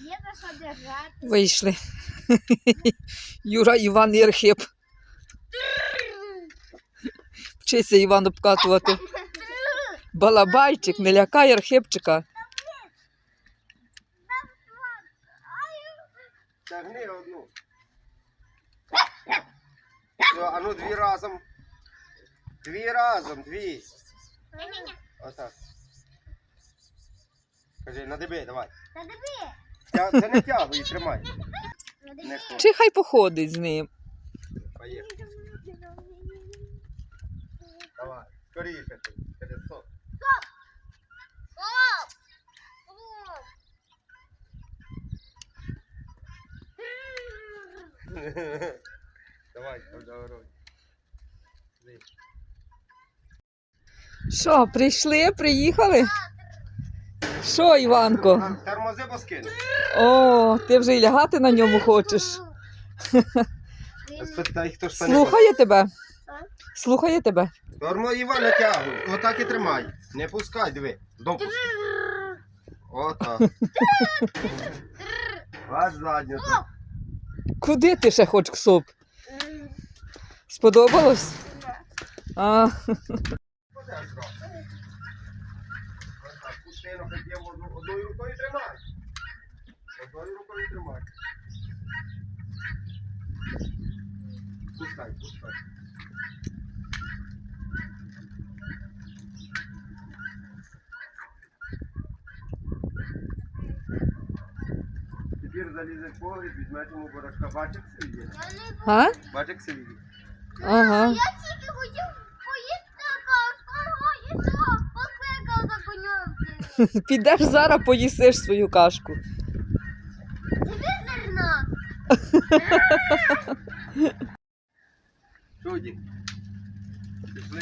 Є за що держати. Вийшли. Юра, Іван і Архип. Вчиться Іван обкатувати. Балабайчик, не лякай Архипчика. Тягни одну. Все, а ну дві разом. Дві разом, дві. Отак. Кажи, надиби, давай. Диви. Тя... Це не тягуй, тримай. Не. Чи хай походить з ним. Поїхали. Давай. Скоріше ти. Стоп. Оп! Давай, давай. Що, прийшли, приїхали? Що, Іванко? Тормози бо. О, ти вже й лягати на ньому хочеш. Спитай, хто ж Слухає тебе? Слухає тебе? Тормо Іван натягуй. Отак і тримай. Не пускай, диви. Знов пускай. Отак. Аж задню. Куди ти ще хочеш соп? Сподобалось? А, пустину хотів одною рукою тримай. Одною рукою тримай. Пускай, пускай. Тепер залізе в погріб, візьмеш йому борочка. Бачик свій? а? Бачик свій? Ага. Я тільки хотів поїсти кашку, і що? Покликав за конем. Підеш зараз поїсиш свою кашку. Чуді. Пішли.